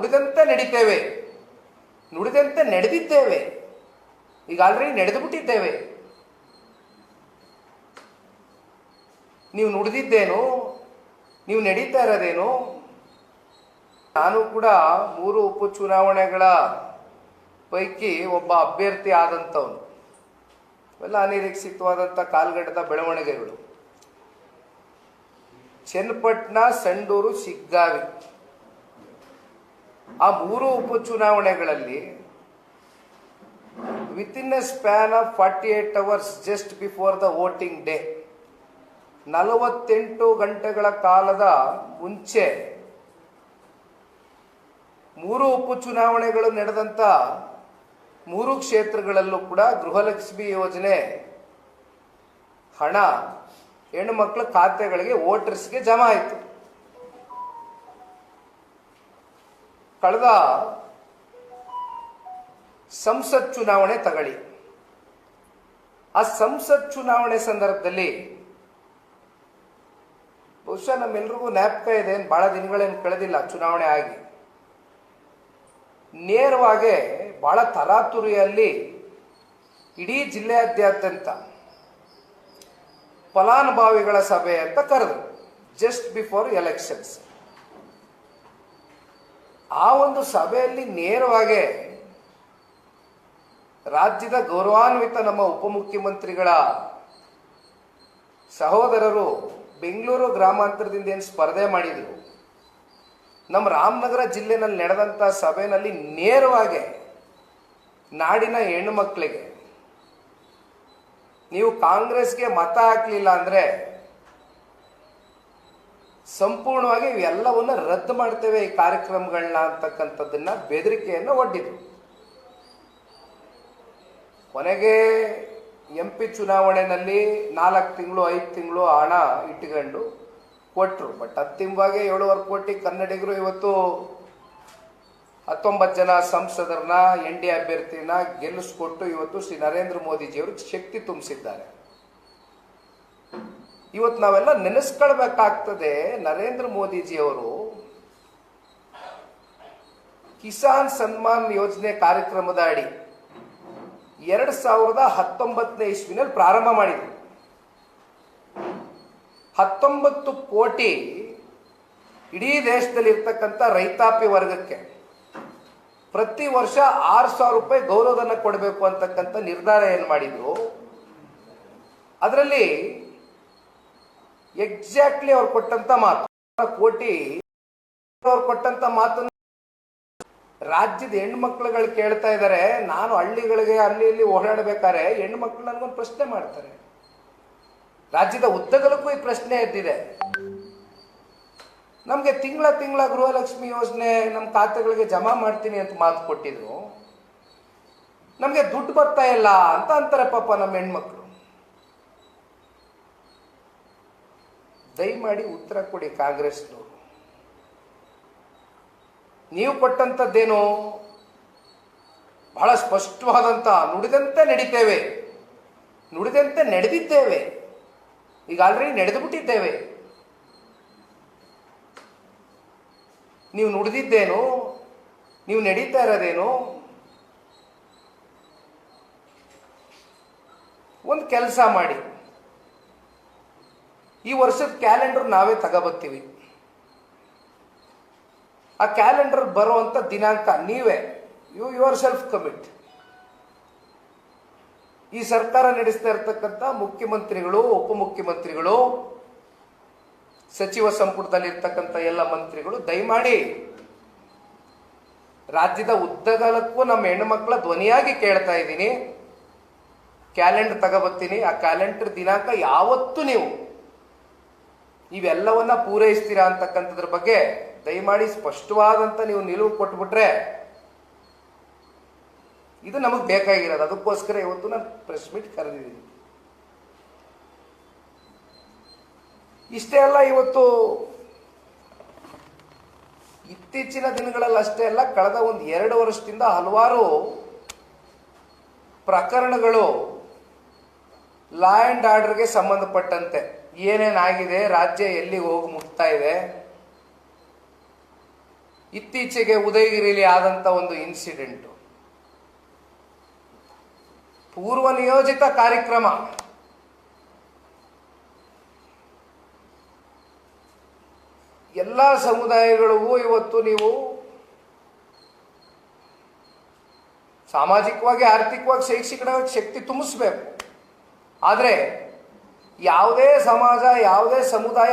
ನುಡಿದಂತೆ ನಡೀತೇವೆ. ನುಡಿದಂತೆ ನಡೆದಿದ್ದೇವೆ. ಈಗ ಆಲ್ರೆಡಿ ನಡೆದು ಬಿಟ್ಟಿದ್ದೇವೆ ನೀವು ನುಡಿದಿದ್ದೇನು, ನೀವು ನಡೀತಾ ಇರೋದೇನು, ನಾನು ಕೂಡ ಮೂರು ಉಪಚುನಾವಣೆಗಳ ಪೈಕಿ ಒಬ್ಬ ಅಭ್ಯರ್ಥಿ ಆದಂಥವನು. ಇವೆಲ್ಲ ಅನಿರೀಕ್ಷಿತವಾದಂಥ ಕಾಲ್ಗಡದ ಬೆಳವಣಿಗೆಗಳು. ಚನ್ನಪಟ್ಟಣ, ಸಂಡೂರು, ಶಿಗ್ಗಾವಿ. ಆ ಮೂರು ಉಪಚುನಾವಣೆಗಳಲ್ಲಿ within a span of forty eight hours just before the voting day ನಲವತ್ತೆಂಟು ಗಂಟೆಗಳ ಕಾಲದ ಮುಂಚೆ ಮೂರು ಉಪಚುನಾವಣೆಗಳು ನಡೆದಂತ ಮೂರು ಕ್ಷೇತ್ರಗಳಲ್ಲೂ ಕೂಡ ಗೃಹಲಕ್ಷ್ಮಿ ಯೋಜನೆ ಹಣ, ಹೆಣ್ಣು ಮಕ್ಕಳ ಖಾತೆಗಳಿಗೆ ವೋಟರ್ಸ್ಗೆ ಜಮಾ ಆಯಿತು. ಕಳೆದ ಸಂಸತ್ ಚುನಾವಣೆ ತಗಳಿ. ಆ ಸಂಸತ್ ಚುನಾವಣೆ ಸಂದರ್ಭದಲ್ಲಿ ಬಹುಶಃ ನಮ್ಮೆಲ್ರಿಗೂ ನ್ಯಾಪಕ ಇದೆ ಬಹಳ ದಿನಗಳೇನು ಕಳೆದಿಲ್ಲ ಚುನಾವಣೆ ಆಗಿ. ನೇರವಾಗಿ ಬಹಳ ತರಾತುರಿಯಲ್ಲಿ ಇಡೀ ಜಿಲ್ಲೆಯಾದ್ಯಂತ ಫಲಾನುಭವಿಗಳ ಸಭೆ ಅಂತ ಕರೆದರು ಜಸ್ಟ್ ಬಿಫೋರ್ ಎಲೆಕ್ಷನ್ಸ್ ಆ ಒಂದು ಸಭೆಯಲ್ಲಿ ನೇರವಾಗಿ ರಾಜ್ಯದ ಗೌರವಾನ್ವಿತ ನಮ್ಮ ಉಪಮುಖ್ಯಮಂತ್ರಿಗಳ ಸಹೋದರರು ಬೆಂಗಳೂರು ಗ್ರಾಮಾಂತರದಿಂದ ಏನು ಸ್ಪರ್ಧೆ ಮಾಡಿದರು. ನಮ್ಮ ರಾಮನಗರ ಜಿಲ್ಲೆನಲ್ಲಿ ನಡೆದಂಥ ಸಭೆಯಲ್ಲಿ ನೇರವಾಗಿ ನಾಡಿನ ಹೆಣ್ಣು ಮಕ್ಕಳಿಗೆ. ನೀವು ಕಾಂಗ್ರೆಸ್ಗೆ ಮತ ಹಾಕಲಿಲ್ಲ ಅಂದ್ರೆ ಸಂಪೂರ್ಣವಾಗಿ ಇವೆಲ್ಲವನ್ನ ರದ್ದು ಮಾಡ್ತೇವೆ ಈ ಕಾರ್ಯಕ್ರಮಗಳನ್ನ ಅಂತಕ್ಕಂಥದ್ದನ್ನ ಬೆದರಿಕೆಯನ್ನು ಒಡ್ಡಿದ್ರು. ಕೊನೆಗೆ ಎಂ ಪಿ ಚುನಾವಣೆಯಲ್ಲಿ ನಾಲ್ಕು ತಿಂಗಳು, ಐದು ತಿಂಗಳು ಹಣ ಇಟ್ಕೊಂಡು ಕೊಟ್ಟರು ಬಟ್ ಅಂತಿಮವಾಗಿ ಏಳುವರೆ ಕೋಟಿ ಕನ್ನಡಿಗರು ಇವತ್ತು ಹತ್ತೊಂಬತ್ತು ಜನ ಸಂಸದರನ್ನ ಎನ್ ಡಿ ಅಭ್ಯರ್ಥಿನ ಗೆಲ್ಲಿಸ್ಕೊಟ್ಟು ಇವತ್ತು ಶ್ರೀ ನರೇಂದ್ರ ಮೋದಿಜಿಯವರು ಶಕ್ತಿ ತುಂಬಿಸಿದ್ದಾರೆ. ಇವತ್ತು ನಾವೆಲ್ಲ ನೆನೆಸ್ಕೊಳ್ಬೇಕಾಗ್ತದೆ ನರೇಂದ್ರ ಮೋದಿಜಿಯವರು ಕಿಸಾನ್ ಸನ್ಮಾನ್ ಯೋಜನೆ ಕಾರ್ಯಕ್ರಮದ ಅಡಿ ಎರಡು ಸಾವಿರದ ಹತ್ತೊಂಬತ್ತನೇ ಇಸ್ವಿನಲ್ಲಿ ಪ್ರಾರಂಭ ಮಾಡಿದ್ರು. ಹತ್ತೊಂಬತ್ತು ಕೋಟಿ ಇಡೀ ದೇಶದಲ್ಲಿ ಇರ್ತಕ್ಕಂಥ ರೈತಾಪಿ ವರ್ಗಕ್ಕೆ ಪ್ರತಿ ವರ್ಷ ಆರು ಸಾವಿರ ರೂಪಾಯಿ ಗೌರವಧನ ಕೊಡಬೇಕು ಅಂತಕ್ಕಂಥ ನಿರ್ಧಾರ ಏನು ಮಾಡಿದ್ರು? ಅದರಲ್ಲಿ ಎಕ್ಸಾಕ್ಟ್ಲಿ ಅವ್ರು ಕೊಟ್ಟಂತ ಮಾತು. ಕೋಟಿ ಅವ್ರು ಕೊಟ್ಟಂತ ಮಾತು ರಾಜ್ಯದ ಹೆಣ್ಮಕ್ಳುಗಳು ಕೇಳ್ತಾ ಇದ್ದಾರೆ ನಾನು ಹಳ್ಳಿಗಳಿಗೆ ಅಲ್ಲಿ ಇಲ್ಲಿ ಓಡಾಡಬೇಕಾದ್ರೆ ಹೆಣ್ಮಕ್ಳು ನನಗೊಂದು ಪ್ರಶ್ನೆ ಮಾಡ್ತಾರೆ. ರಾಜ್ಯದ ಉದ್ದಗಲಕ್ಕೂ ಈ ಪ್ರಶ್ನೆ ಎದ್ದಿದೆ. ನಮಗೆ ತಿಂಗಳ ತಿಂಗಳ ಗೃಹಲಕ್ಷ್ಮಿ ಯೋಜನೆ ನಮ್ಮ ಖಾತೆಗಳಿಗೆ ಜಮಾ ಮಾಡ್ತೀನಿ ಅಂತ ಮಾತು ಕೊಟ್ಟಿದ್ರು. ನಮಗೆ ದುಡ್ಡು ಬರ್ತಾ ಇಲ್ಲ ಅಂತ ಅಂತಾರೆ ಪಾಪ ನಮ್ಮ ಹೆಣ್ಮಕ್ಳು. ದಯಮಾಡಿ ಉತ್ತರ ಕೊಡಿ ಕಾಂಗ್ರೆಸ್ನವರು. ನೀವು ಕೊಟ್ಟಂಥದ್ದೇನು? ಬಹಳ ಸ್ಪಷ್ಟವಾದಂಥ ನುಡಿದಂತೆ ನಡಿತೇವೆ. ನುಡಿದಂತೆ ನಡೆದಿದ್ದೇವೆ. ಈಗ ಆಲ್ರೆಡಿ ನಡೆದು ಬಿಟ್ಟಿದ್ದೇವೆ ನೀವು ನುಡಿದಿದ್ದೇನು? ನೀವು ನಡೀತಾ ಇರೋದೇನು? ಒಂದು ಕೆಲಸ ಮಾಡಿ. ಈ ವರ್ಷದ ಕ್ಯಾಲೆಂಡರ್ ನಾವೇ ತಗೋಬತ್ತೀವಿ ಆ ಕ್ಯಾಲೆಂಡರ್ ಬರುವಂತ ದಿನಾಂಕ ನೀವೇ ಯು ಯುವರ್ ಸೆಲ್ಫ್ ಕಮಿಟ್ ಈ ಸರ್ಕಾರ ನಡೆಸ್ತಾ ಇರತಕ್ಕಂಥ ಮುಖ್ಯಮಂತ್ರಿಗಳು, ಉಪಮುಖ್ಯಮಂತ್ರಿಗಳು, ಸಚಿವ ಸಂಪುಟದಲ್ಲಿ ಇರ್ತಕ್ಕಂಥ ಎಲ್ಲ ಮಂತ್ರಿಗಳು, ದಯಮಾಡಿ ರಾಜ್ಯದ ಉದ್ದಗಾಲಕ್ಕೂ ನಮ್ಮ ಹೆಣ್ಣುಮಕ್ಕಳ ಧ್ವನಿಯಾಗಿ ಕೇಳ್ತಾ ಇದ್ದೀನಿ. ಕ್ಯಾಲೆಂಡರ್ ತಗೋಬತ್ತೀನಿ ಆ ಕ್ಯಾಲೆಂಡರ್ ದಿನಾಂಕ ಯಾವತ್ತೂ ನೀವು ಇವೆಲ್ಲವನ್ನ ಪೂರೈಸ್ತೀರಾ ಅಂತಕ್ಕಂಥದ್ರ ಬಗ್ಗೆ ದಯಮಾಡಿ ಸ್ಪಷ್ಟವಾದಂತ ನೀವು ನಿಲುವು ಕೊಟ್ಬಿಟ್ರೆ ಇದು ನಮಗೆ ಬೇಕಾಗಿರೋದು. ಅದಕ್ಕೋಸ್ಕರ ಇವತ್ತು ನಾನು ಪ್ರೆಸ್ ಮೀಟ್ ಕರೆದಿದ್ದೀನಿ. ಇಷ್ಟೇ ಅಲ್ಲ, ಇವತ್ತು ಇತ್ತೀಚಿನ ದಿನಗಳಲ್ಲಿ ಅಷ್ಟೇ ಅಲ್ಲ, ಕಳೆದ ಒಂದು ಎರಡು ವರ್ಷದಿಂದ ಹಲವಾರು ಪ್ರಕರಣಗಳು ಲಾ ಆ್ಯಂಡ್ ಆರ್ಡರ್ಗೆ ಸಂಬಂಧಪಟ್ಟಂತೆ. ಏನೇನಾಗಿದೆ? ರಾಜ್ಯ ಎಲ್ಲಿಗೆ ಹೋಗಿ ಮುಟ್ತಾ ಇದೆ? ಇತ್ತೀಚೆಗೆ ಉದಯಗಿರಿಲಿ ಆದಂತ ಒಂದು ಇನ್ಸಿಡೆಂಟ್ ಪೂರ್ವ ನಿಯೋಜಿತ ಕಾರ್ಯಕ್ರಮ. ಎಲ್ಲ ಸಮುದಾಯಗಳಿಗೂ ಇವತ್ತು ನೀವು ಸಾಮಾಜಿಕವಾಗಿ, ಆರ್ಥಿಕವಾಗಿ ಶೈಕ್ಷಣಿಕವಾಗಿ ಶಕ್ತಿ ತುಂಬಿಸ್ಬೇಕು. ಆದರೆ ಯಾವುದೇ ಸಮಾಜ ಯಾವುದೇ ಸಮುದಾಯ